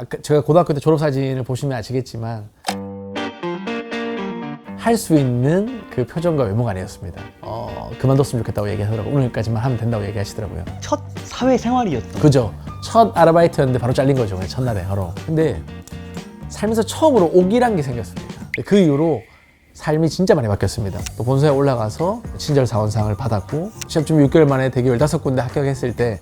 아까 제가 고등학교 때 졸업 사진을 보시면 아시겠지만 할 수 있는 그 표정과 외모가 아니었습니다. 어, 그만뒀으면 좋겠다고 얘기하더라고. 오늘까지만 하면 된다고 얘기하시더라고요. 첫 사회 생활이었던 그죠? 첫 아르바이트였는데 바로 잘린 거죠. 그냥 첫날에 바로. 근데 살면서 처음으로 오기란 게 생겼습니다. 그 이후로 삶이 진짜 많이 바뀌었습니다. 또 본사에 올라가서 친절 사원상을 받았고 시험 준비 6개월 만에 대기 15군데 합격했을 때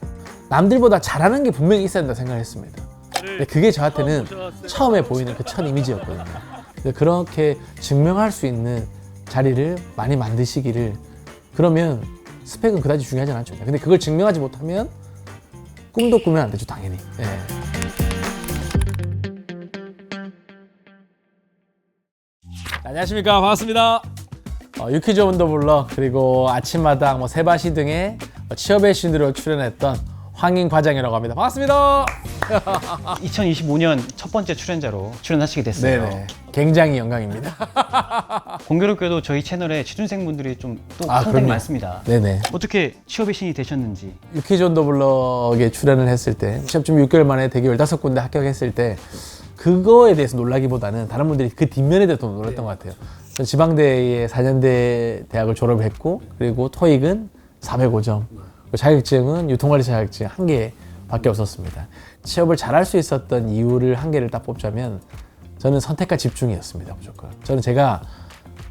남들보다 잘하는 게 분명히 있어야 된다 생각했습니다. 근데 그게 저한테는 처음에 보이는 그 첫 이미지였거든요. 근데 그렇게 증명할 수 있는 자리를 많이 만드시기를 그러면 스펙은 그다지 중요하지 않죠. 근데 그걸 증명하지 못하면 꿈도 꾸면 안 되죠, 당연히. 예. 안녕하십니까 반갑습니다. 어, 유퀴즈 원더블럭 그리고 아침마당, 뭐 세바시 등의 취업의 신으로 출연했던 황인 과장이라고 합니다. 반갑습니다. 2025년 첫 번째 출연자로 출연하시게 됐어요. 네네. 굉장히 영광입니다. 공교롭게도 저희 채널에 취준생 분들이 좀 또 아, 상당히 그럼요. 많습니다. 네네. 어떻게 취업의 신이 되셨는지 유퀴즈 원더블럭에 출연을 했을 때 시험 준비 6개월 만에 대기 15군데 합격했을 때 그거에 대해서 놀라기보다는 다른 분들이 그 뒷면에 대해서 더 놀랐던 것 같아요. 저 지방대의 4년대 대학을 졸업했고 그리고 토익은 405점 그리고 자격증은 유통관리사 자격증 한 개밖에 없었습니다. 취업을 잘할 수 있었던 이유를 한 개를 딱 뽑자면 저는 선택과 집중이었습니다. 무조건. 저는 제가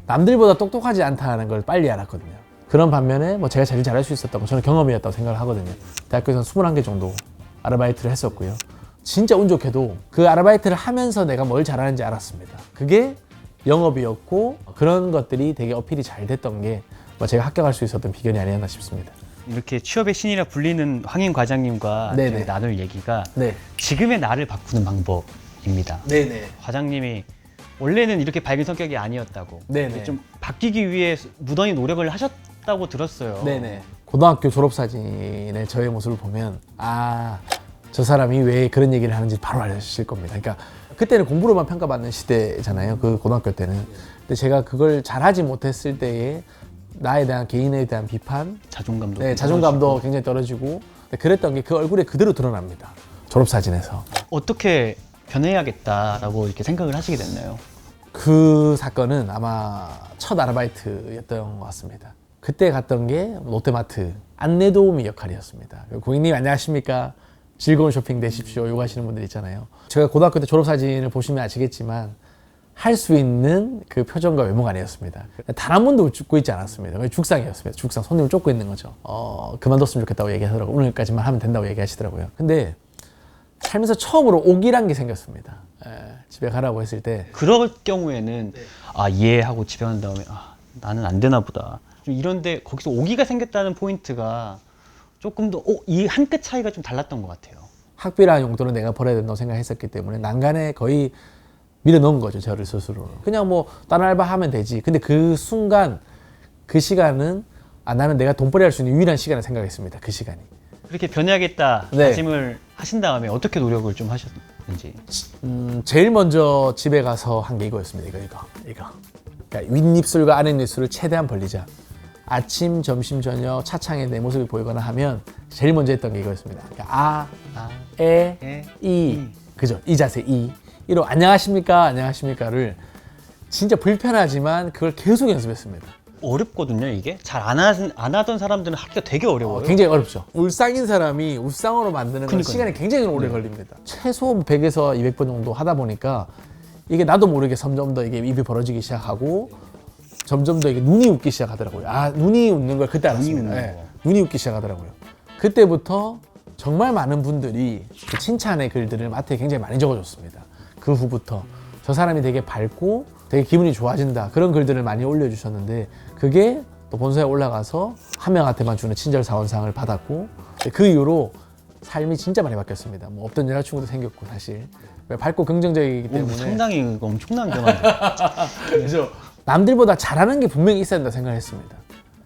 남들보다 똑똑하지 않다는 걸 빨리 알았거든요. 그런 반면에 뭐 제가 제일 잘할 수 있었다고 저는 경험이었다고 생각을 하거든요. 대학교에서는 21개 정도 아르바이트를 했었고요. 진짜 운 좋게도 그 아르바이트를 하면서 내가 뭘 잘하는지 알았습니다. 그게 영업이었고 그런 것들이 되게 어필이 잘 됐던 게뭐 제가 합격할 수 있었던 비결이 아니었나 싶습니다. 이렇게 취업의 신이라 불리는 황인 과장님과 네네. 나눌 얘기가 네. 지금의 나를 바꾸는 방법입니다. 네네. 과장님이 원래는 이렇게 밝은 성격이 아니었다고 네네. 좀 바뀌기 위해 무던히 노력을 하셨다고 들었어요. 네네. 고등학교 졸업 사진의 저의 모습을 보면 아 저 사람이 왜 그런 얘기를 하는지 바로 아실 겁니다. 그러니까 그때는 공부로만 평가받는 시대잖아요. 그 고등학교 때는. 근데 제가 그걸 잘하지 못했을 때에 나에 대한 개인에 대한 비판, 자존감도 네, 자존감도 굉장히 떨어지고 근데 그랬던 게 그 얼굴에 그대로 드러납니다. 졸업 사진에서. 어떻게 변해야겠다라고 이렇게 생각을 하시게 됐나요? 그 사건은 아마 첫 아르바이트였던 것 같습니다. 그때 갔던 게 롯데마트 안내 도우미 역할이었습니다. 고객님 안녕하십니까? 즐거운 쇼핑 되십시오. 요거 하시는 분들 있잖아요. 제가 고등학교 때 졸업 사진을 보시면 아시겠지만 할 수 있는 그 표정과 외모가 아니었습니다. 단 한 번도 죽고 있지 않았습니다. 죽상이었습니다. 죽상. 손님을 쫓고 있는 거죠. 어, 그만뒀으면 좋겠다고 얘기하더라고요. 오늘까지만 하면 된다고 얘기하시더라고요. 근데 살면서 처음으로 오기란 게 생겼습니다. 에, 집에 가라고 했을 때 그럴 경우에는 아 이해하고 집에 간 다음에 아 나는 안 되나 보다. 좀 이런데 거기서 오기가 생겼다는 포인트가 조금 더이한 끗 차이가 좀 달랐던 것 같아요. 학비라는 용도는 내가 벌어야 된다고 생각했었기 때문에 난간에 거의 밀어 넣은 거죠 저를 스스로 그냥 뭐 다른 알바 하면 되지 근데 그 순간 그 시간은 아 나는 내가 돈벌이 할 수 있는 유일한 시간을 생각했습니다 그 시간이 그렇게 변해야겠다 네. 다짐을 하신 다음에 어떻게 노력을 좀 하셨는지. 음, 제일 먼저 집에 가서 한 게 이거였습니다 이거 이거 이거 그러니까 윗입술과 아랫입술을 최대한 벌리자 아침 점심 저녁 차창에 내 모습이 보이거나 하면 제일 먼저 했던 게 이거였습니다 그러니까 아, 아, 에, 에, 이, 이. 그죠? 이 자세, 이. 이로 안녕하십니까, 안녕하십니까를 진짜 불편하지만 그걸 계속 연습했습니다. 어렵거든요 이게 잘안안 하던 사람들은 하기가 되게 어려워요. 굉장히 어렵죠. 울상인 사람이 울상으로 만드는 건 그러니까요. 시간이 굉장히 오래 걸립니다. 최소 100에서 200번 정도 하다 보니까 이게 나도 모르게 점점 더 이게 입이 벌어지기 시작하고 점점 더 이게 눈이 웃기 시작하더라고요. 아 눈이 웃는 걸 그때 알았습니다. 웃는 예, 거. 눈이 웃기 시작하더라고요. 그때부터 정말 많은 분들이 그 칭찬의 글들을 마트에 굉장히 많이 적어줬습니다. 그 후부터 저 사람이 되게 밝고 되게 기분이 좋아진다 그런 글들을 많이 올려주셨는데 그게 또 본사에 올라가서 한 명한테만 주는 친절 사원상을 받았고 그 이후로 삶이 진짜 많이 바뀌었습니다. 뭐 없던 여자친구도 생겼고 사실 왜 밝고 긍정적이기 오, 때문에 상당히 엄청난. 그래서 남들보다 잘하는 게 분명히 있어야 된다 생각했습니다.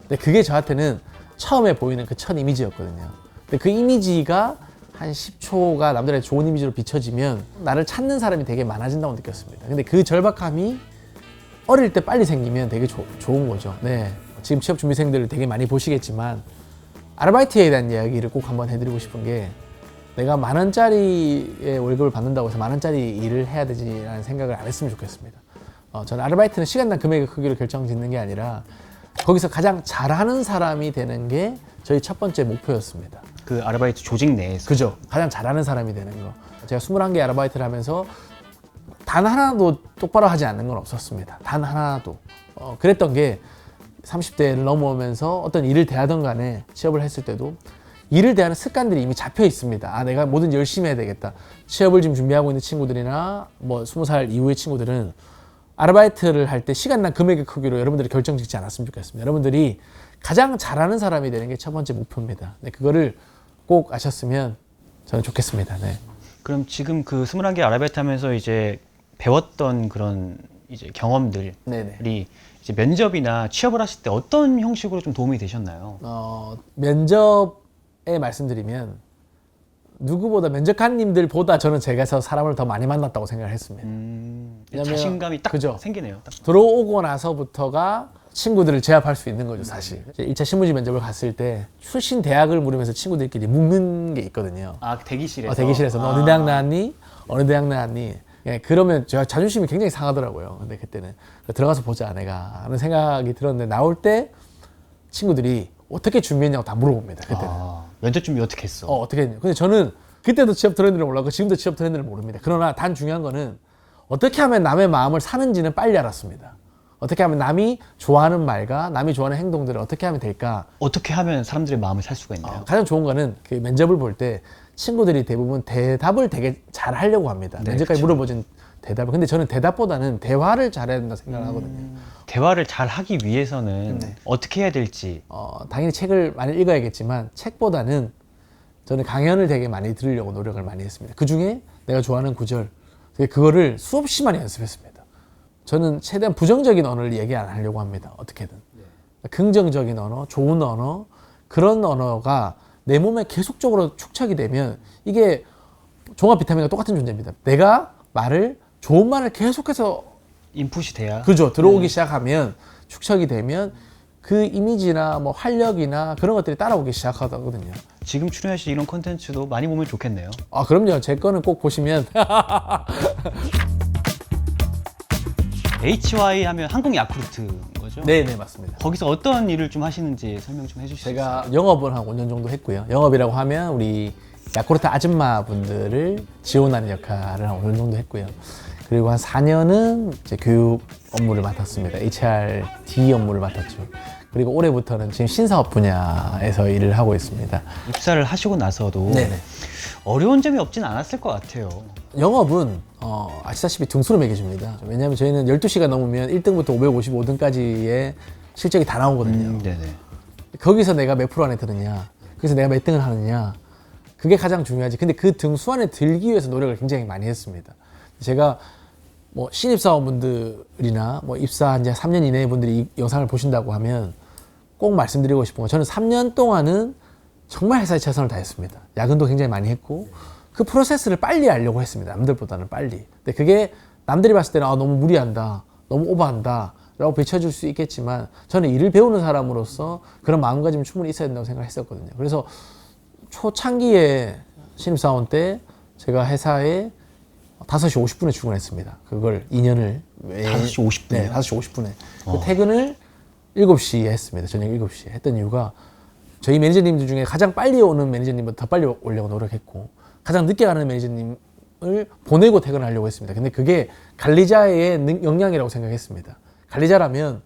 근데 그게 저한테는 처음에 보이는 그 첫 이미지였거든요. 근데 그 이미지가 한 10초가 남들한테 좋은 이미지로 비춰지면 나를 찾는 사람이 되게 많아진다고 느꼈습니다. 근데 그 절박함이 어릴 때 빨리 생기면 되게 조- 좋은 거죠. 네. 지금 취업 준비생들을 되게 많이 보시겠지만 아르바이트에 대한 이야기를 꼭 한번 해드리고 싶은 게 내가 만 원짜리의 월급을 받는다고 해서 만 원짜리 일을 해야 되지라는 생각을 안 했으면 좋겠습니다. 어, 저는 아르바이트는 시간당 금액의 크기로 결정짓는 게 아니라 거기서 가장 잘하는 사람이 되는 게 저희 첫 번째 목표였습니다. 그 아르바이트 조직 내에서 그죠. 가장 잘하는 사람이 되는 거. 제가 21개 아르바이트를 하면서 단 하나도 똑바로 하지 않는 건 없었습니다. 단 하나도. 어, 그랬던 게 30대를 넘어오면서 어떤 일을 대하던 간에 취업을 했을 때도 일을 대하는 습관들이 이미 잡혀 있습니다. 아, 내가 뭐든 열심히 해야 되겠다. 취업을 지금 준비하고 있는 친구들이나 뭐 20살 이후의 친구들은 아르바이트를 할 때 시간당 금액의 크기로 여러분들이 결정 짓지 않았으면 좋겠습니다. 여러분들이 가장 잘하는 사람이 되는 게 첫 번째 목표입니다. 네, 그거를 꼭 아셨으면 저는 좋겠습니다. 네. 그럼 지금 그 21개 아르바이트 하면서 이제 배웠던 그런 이제 경험들이 네네. 이제 면접이나 취업을 하실 때 어떤 형식으로 좀 도움이 되셨나요? 어, 면접에 말씀드리면 누구보다 면접관님들보다 저는 제가 서 사람을 더 많이 만났다고 생각을 했습니다. 음, 왜냐면- 자신감이 딱 그죠. 생기네요. 딱. 들어오고 나서부터가 친구들을 제압할 수 있는 거죠, 사실. 이제 1차 신문지 면접을 갔을 때 출신 대학을 물으면서 친구들끼리 묻는 게 있거든요. 아 대기실에서. 어, 대기실에서 너 어느 대학 나왔니? 어느 대학 나왔니? 예, 그러면 제가 자존심이 굉장히 상하더라고요. 근데 그때는 들어가서 보자 내가 하는 생각이 들었는데 나올 때 친구들이 어떻게 준비했냐고 다 물어봅니다. 그때는. 아, 면접 준비 어떻게 했어? 어, 어떻게 했냐. 근데 저는 그때도 취업 트렌드를 몰랐고 지금도 취업 트렌드를 모릅니다. 그러나 단 중요한 거는 어떻게 하면 남의 마음을 사는지는 빨리 알았습니다. 어떻게 하면 남이 좋아하는 말과 남이 좋아하는 행동들을 어떻게 하면 될까? 어떻게 하면 사람들의 마음을 살 수가 있나요? 어, 가장 좋은 거는 그 면접을 볼 때 친구들이 대부분 대답을 되게 잘 하려고 합니다. 네, 면접까지 그쵸. 물어보진 대답을. 근데 저는 대답보다는 대화를 잘해야 된다 생각을 하거든요. 대화를 잘 하기 위해서는 네. 어떻게 해야 될지 어, 당연히 책을 많이 읽어야겠지만 책보다는 저는 강연을 되게 많이 들으려고 노력을 많이 했습니다. 그 중에 내가 좋아하는 구절, 그거를 수없이 많이 연습했습니다. 저는 최대한 부정적인 언어를 얘기 안 하려고 합니다. 어떻게든. 긍정적인 언어, 좋은 언어, 그런 언어가 내 몸에 계속적으로 축적이 되면 이게 종합 비타민과 똑같은 존재입니다. 내가 말을, 좋은 말을 계속해서 인풋이 돼야 그죠. 들어오기 시작하면 축적이 되면 그 이미지나 뭐 활력이나 그런 것들이 따라오기 시작하거든요. 지금 출연하실 이런 콘텐츠도 많이 보면 좋겠네요. 아 그럼요. 제 거는 꼭 보시면 HY 하면 한국 야쿠르트인 거죠? 네네 맞습니다. 거기서 어떤 일을 좀 하시는지 설명 좀 해주시죠. 제가 영업을 한 5년 정도 했고요. 영업이라고 하면 우리 야쿠르트 아줌마 분들을 지원하는 역할을 한 5년 정도 했고요. 그리고 한 4년은 이제 교육 업무를 맡았습니다. HRD 업무를 맡았죠. 그리고 올해부터는 지금 신사업 분야에서 일을 하고 있습니다. 입사를 하시고 나서도 네네. 어려운 점이 없진 않았을 것 같아요. 영업은 어, 아시다시피 등수로 매겨줍니다. 왜냐하면 저희는 12시가 넘으면 1등부터 555등까지의 실적이 다 나오거든요. 음, 네네. 거기서 내가 몇 프로 안에 드느냐, 그래서 내가 몇 등을 하느냐, 그게 가장 중요하지. 근데 그 등수 안에 들기 위해서 노력을 굉장히 많이 했습니다. 제가 뭐 신입사원분들이나 뭐 입사한 지 3년 이내의 분들이 이 영상을 보신다고 하면 꼭 말씀드리고 싶은 건 저는 3년 동안은 정말 회사에 최선을 다했습니다. 야근도 굉장히 많이 했고 그 프로세스를 빨리 알려고 했습니다. 남들보다는 빨리. 근데 그게 남들이 봤을 때는 아, 너무 무리한다, 너무 오버한다. 라고 비춰줄 수 있겠지만 저는 일을 배우는 사람으로서 그런 마음가짐이 충분히 있어야 된다고 생각했었거든요. 그래서 초창기에 신입사원 때 제가 회사에 5시 50분에 출근했습니다. 그걸 2년을 5시 50분 이요? 네, 5시 50분에. 그 퇴근을 7시에 했습니다. 저녁 7시에. 했던 이유가 저희 매니저님들 중에 가장 빨리 오는 매니저님보다 더 빨리 오려고 노력했고 가장 늦게 가는 매니저님을 보내고 퇴근하려고 했습니다. 근데 그게 관리자의 능- 역량이라고 생각했습니다. 관리자라면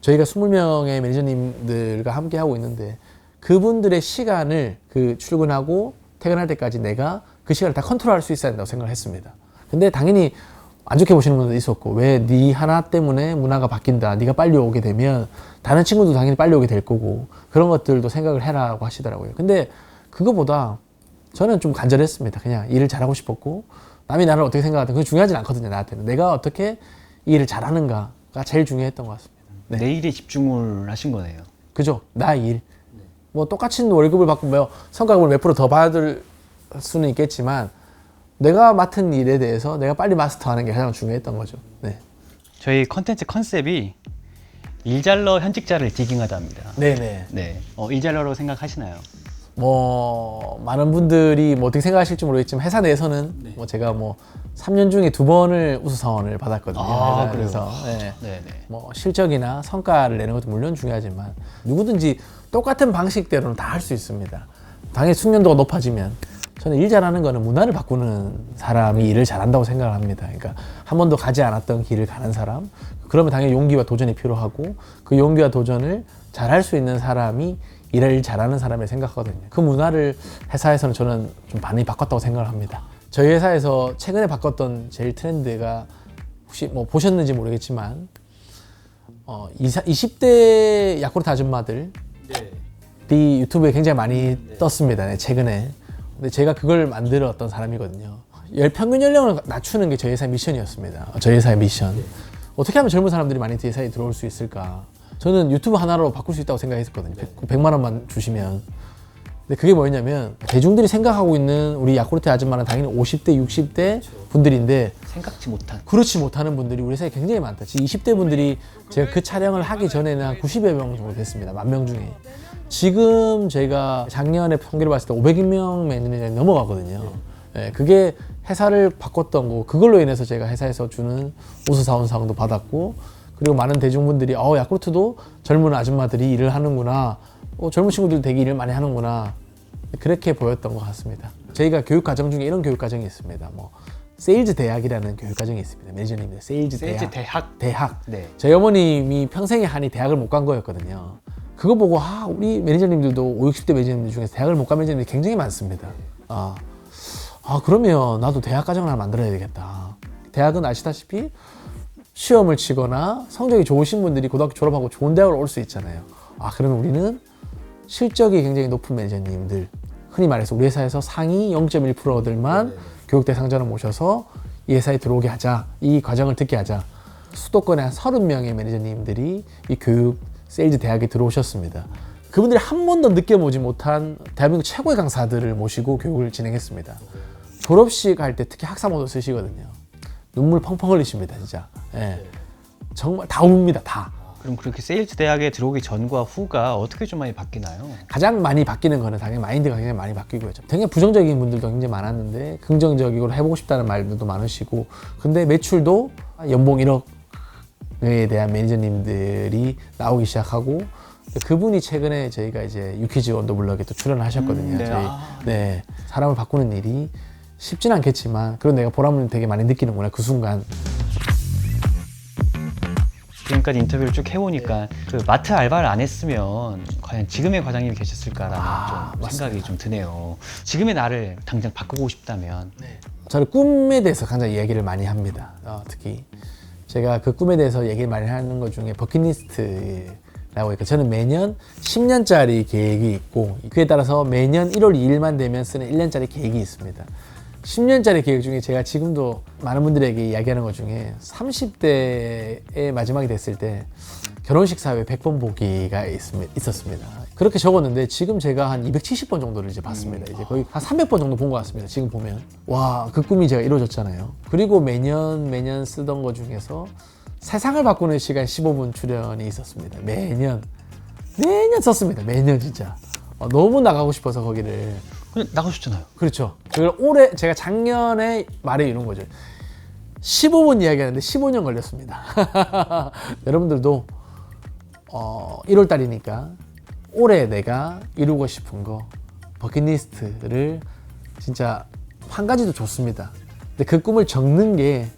저희가 20명의 매니저님들과 함께 하고 있는데 그분들의 시간을 그 출근하고 퇴근할 때까지 내가 그 시간을 다 컨트롤할 수 있어야 된다고 생각을 했습니다. 근데 당연히 안 좋게 보시는 분들도 있었고 왜 네 하나 때문에 문화가 바뀐다. 네가 빨리 오게 되면 다른 친구도 당연히 빨리 오게 될 거고 그런 것들도 생각을 해라고 하시더라고요. 근데 그거보다 저는 좀 간절했습니다. 그냥 일을 잘하고 싶었고 남이 나를 어떻게 생각하든 그게 중요하진 않거든요. 나한테는 내가 어떻게 이 일을 잘하는가가 제일 중요했던 것 같습니다. 네. 내 일에 집중을 하신 거네요. 그죠? 나 일. 뭐 똑같은 월급을 받고 뭐 성과급을 몇 프로 더 받을 수는 있겠지만 내가 맡은 일에 대해서 내가 빨리 마스터하는 게 가장 중요했던 거죠. 네. 저희 컨텐츠 컨셉이 일잘러 현직자를 디깅하다입니다. 네네. 네. 어, 일잘러로 생각하시나요? 뭐 많은 분들이 뭐 어떻게 생각하실지 모르겠지만 회사 내에서는 뭐 제가 뭐 3년 중에 두 번을 우수사원을 받았거든요. 아, 회사에서. 네. 네네. 뭐 실적이나 성과를 내는 것도 물론 중요하지만 누구든지 똑같은 방식대로는 다 할 수 있습니다. 당연히 숙련도가 높아지면 저는 일 잘하는 거는 문화를 바꾸는 사람이 일을 잘한다고 생각을 합니다. 그러니까 한 번도 가지 않았던 길을 가는 사람 그러면 당연히 용기와 도전이 필요하고 그 용기와 도전을 잘할 수 있는 사람이 일을 잘하는 사람을 생각하거든요. 그 문화를 회사에서는 저는 좀 많이 바꿨다고 생각을 합니다. 저희 회사에서 최근에 바꿨던 제일 트렌드가 혹시 뭐 보셨는지 모르겠지만 어, 20, 20대 야쿠르트 아줌마들이 유튜브에 굉장히 많이 떴습니다. 네, 최근에. 근데 제가 그걸 만들었던 사람이거든요. 열, 평균 연령을 낮추는 게 저희 회사의 미션이었습니다. 어, 저희 회사의 미션. 어떻게 하면 젊은 사람들이 많이 회사에 들어올 수 있을까? 저는 유튜브 하나로 바꿀 수 있다고 생각했었거든요. 100, 만 원만 주시면. 근데 그게 뭐였냐면 대중들이 생각하고 있는 우리 야쿠르트 아줌마는 당연히 50대, 60대 분들인데 생각지 못한. 그렇지 못하는 분들이 우리 회사에 굉장히 많다. 지금 20대 분들이 제가 그 촬영을 하기 전에는 한 90여 명 정도 됐습니다. 만 명 중에. 지금 제가 작년에 평균을 봤을 때 500명 매니저이 넘어가거든요. 예, 그게 회사를 바꿨던 거. 그걸로 인해서 제가 회사에서 주는 우수사원상도 받았고, 그리고 많은 대중분들이 어 야쿠르트도 젊은 아줌마들이 일을 하는구나. 어, 젊은 친구들 일을 많이 하는구나. 그렇게 보였던 것 같습니다. 저희가 교육 과정 중에 이런 교육 과정이 있습니다. 뭐 세일즈 대학이라는 교육 과정이 있습니다. 매니저님들 세일즈, 세일즈 대학. 대학. 대학. 네. 저희 어머님이 평생에 한이 대학을 못 간 거였거든요. 그거 보고 아 우리 매니저님들도 5, 60대 매니저님들 중에서 대학을 못 간 매니저님들이 굉장히 많습니다. 아, 아 그러면 나도 대학 과정을 하나 만들어야 되겠다. 대학은 아시다시피 시험을 치거나 성적이 좋으신 분들이 고등학교 졸업하고 좋은 대학을 올 수 있잖아요. 아 그러면 우리는 실적이 굉장히 높은 매니저님들. 흔히 말해서 우리 회사에서 상위 0.1%들만 교육 대상자를 모셔서 이 회사에 들어오게 하자. 이 과정을 듣게 하자. 수도권에 한 30명의 매니저님들이 이 교육 세일즈 대학에 들어오셨습니다. 그분들이 한 번도 느껴보지 못한 대한민국 최고의 강사들을 모시고 교육을 진행했습니다. 졸업식 할 때 특히 학사모도 쓰시거든요. 눈물 펑펑 흘리십니다 진짜. 예. 정말 다 웁니다 다 그럼 그렇게 세일즈 대학에 들어오기 전과 후가 어떻게 좀 많이 바뀌나요? 가장 많이 바뀌는 거는 당연히 마인드가 굉장히 많이 바뀌고요. 굉장히 부정적인 분들도 굉장히 많았는데 긍정적이고 해보고 싶다는 말들도 많으시고 근데 매출도 연봉 1억에 대한 매니저님들이 나오기 시작하고 그분이 최근에 저희가 이제 유키즈 언더블럭에 또 출연을 하셨거든요. 음, 네. 저희 아. 네 사람을 바꾸는 일이 쉽진 않겠지만 그런 내가 보람을 되게 많이 느끼는구나 그 순간 지금까지 인터뷰를 쭉 해보니까 그 마트 알바를 안 했으면 과연 지금의 과장님이 계셨을까라는 아, 좀 생각이 좀 드네요. 지금의 나를 당장 바꾸고 싶다면 저는 꿈에 대해서 굉장히 이야기를 많이 합니다. 어, 특히 제가 그 꿈에 대해서 얘기를 많이 하는 것 중에 버킷리스트라고 있고 저는 매년 10년짜리 계획이 있고 그에 따라서 매년 1월 2일만 되면 쓰는 1년짜리 계획이 있습니다. 10년짜리 계획 중에 제가 지금도 많은 분들에게 이야기하는 것 중에 30대의 마지막이 됐을 때 결혼식 사회 100번 보기가 있습- 있었습니다. 그렇게 적었는데 지금 제가 한 270번 정도를 이제 봤습니다. 이제 거의 한 300번 정도 본 것 같습니다. 지금 보면. 와, 그 꿈이 제가 이루어졌잖아요. 그리고 매년 매년 쓰던 것 중에서 세상을 바꾸는 시간 15분 출연이 있었습니다. 매년. 매년 썼습니다. 매년 진짜. 어, 너무 나가고 싶어서 거기를. 근데 나가셨잖아요. 그렇죠. 그걸 올해 제가 작년에 말해 이룬 거죠. 15분 이야기하는데 15년 걸렸습니다. 여러분들도 어, 1월 달이니까 올해 내가 이루고 싶은 거 버킷리스트를 진짜 한 가지도 좋습니다. 근데 그 꿈을 적는 게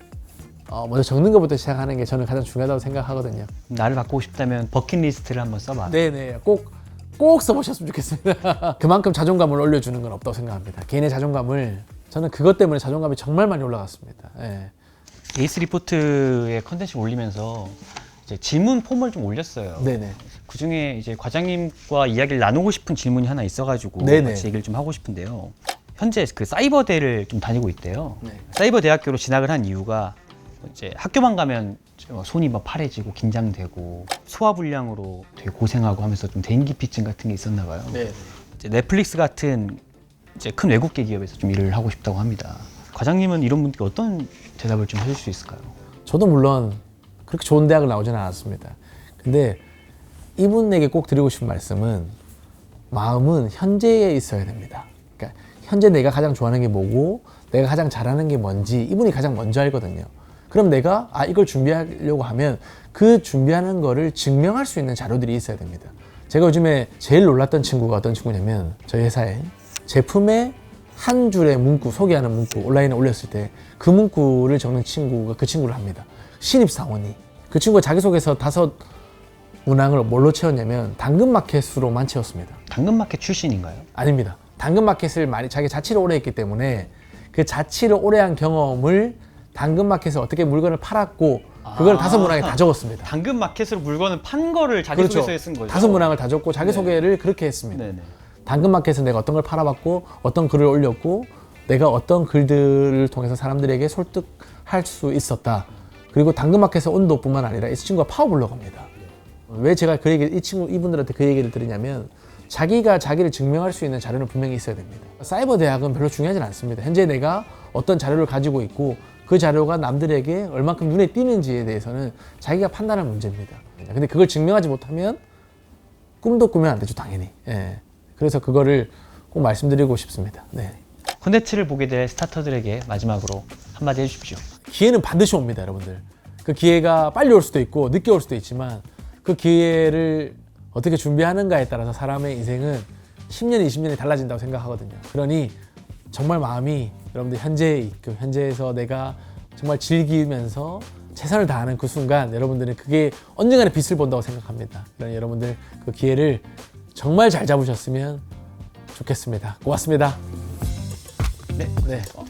어, 먼저 적는 것부터 시작하는 게 저는 가장 중요하다고 생각하거든요. 나를 바꾸고 싶다면 버킷리스트를 한번 써봐. 네네 꼭, 꼭 써보셨으면 좋겠습니다. 그만큼 자존감을 올려주는 건 없다고 생각합니다. 개인의 자존감을 저는 그것 때문에 자존감이 정말 많이 올라갔습니다. 예. 에이스 리포트의 컨텐츠 올리면서 이제 질문 폼을 좀 올렸어요. 네네. 그 중에 이제 과장님과 이야기를 나누고 싶은 질문이 하나 있어가지고 네네. 같이 얘기를 좀 하고 싶은데요. 현재 그 사이버대를 좀 다니고 있대요. 네. 사이버 대학교로 진학을 한 이유가 이제 학교만 가면 좀 손이 막 파래지고 긴장되고 소화 불량으로 되게 고생하고 하면서 좀 대인기피증 같은 게 있었나 봐요. 네. 이제 넷플릭스 같은 이제 큰 외국계 기업에서 좀 일을 하고 싶다고 합니다. 과장님은 이런 분들께 어떤 대답을 좀 해줄 수 있을까요? 저도 물론 그렇게 좋은 대학을 나오지는 않았습니다. 근데 이분에게 꼭 드리고 싶은 말씀은 마음은 현재에 있어야 됩니다. 그러니까 현재 내가 가장 좋아하는 게 뭐고 내가 가장 잘하는 게 뭔지 이분이 가장 먼저 알거든요. 그럼 내가 아 이걸 준비하려고 하면 그 준비하는 거를 증명할 수 있는 자료들이 있어야 됩니다. 제가 요즘에 제일 놀랐던 친구가 어떤 친구냐면 저희 회사에 제품의 한 줄의 문구 소개하는 문구 온라인에 올렸을 때 그 문구를 적는 친구가 그 친구를 합니다. 신입 사원이 그 친구가 자기소개서 다섯 문항을 뭘로 채웠냐면 당근마켓으로만 채웠습니다. 당근마켓 출신인가요? 아닙니다. 당근마켓을 많이 자기 자취를 오래 했기 때문에 그 자취를 오래 한 경험을 당근마켓에 어떻게 물건을 팔았고 그걸 아. 다섯 문항에 다 적었습니다. 당근 마켓으로 물건을 판 거를 자기소개서에 쓴 거죠. 그렇죠. 다섯 문항을 다 적고 자기 소개를 그렇게 했습니다. 네네. 당근마켓에서 내가 어떤 걸 팔아봤고 어떤 글을 올렸고 내가 어떤 글들을 통해서 사람들에게 설득할 수 있었다. 그리고 당근마켓의 온도뿐만 아니라 이 친구가 파워블로거입니다. 왜 제가 그 얘기 이 친구 이분들한테 그 얘기를 드리냐면 자기가 자기를 증명할 수 있는 자료는 분명히 있어야 됩니다. 사이버 대학은 별로 중요하지 않습니다. 현재 내가 어떤 자료를 가지고 있고 그 자료가 남들에게 얼만큼 눈에 띄는지에 대해서는 자기가 판단할 문제입니다. 근데 그걸 증명하지 못하면 꿈도 꾸면 안 되죠, 당연히. 예. 그래서 그거를 꼭 말씀드리고 싶습니다. 네. 콘텐츠를 보게 될 스타터들에게 마지막으로 한마디 해주십시오. 기회는 반드시 옵니다, 여러분들. 그 기회가 빨리 올 수도 있고 늦게 올 수도 있지만 그 기회를 어떻게 준비하는가에 따라서 사람의 인생은 10년, 20년이 달라진다고 생각하거든요. 그러니 정말 마음이 여러분들 현재에 있고 현재에서 내가 정말 즐기면서 최선을 다하는 그 순간 여러분들은 그게 언젠가는 빛을 본다고 생각합니다. 그러니 여러분들 그 기회를 정말 잘 잡으셨으면 좋겠습니다. 고맙습니다. 네. 네. 어,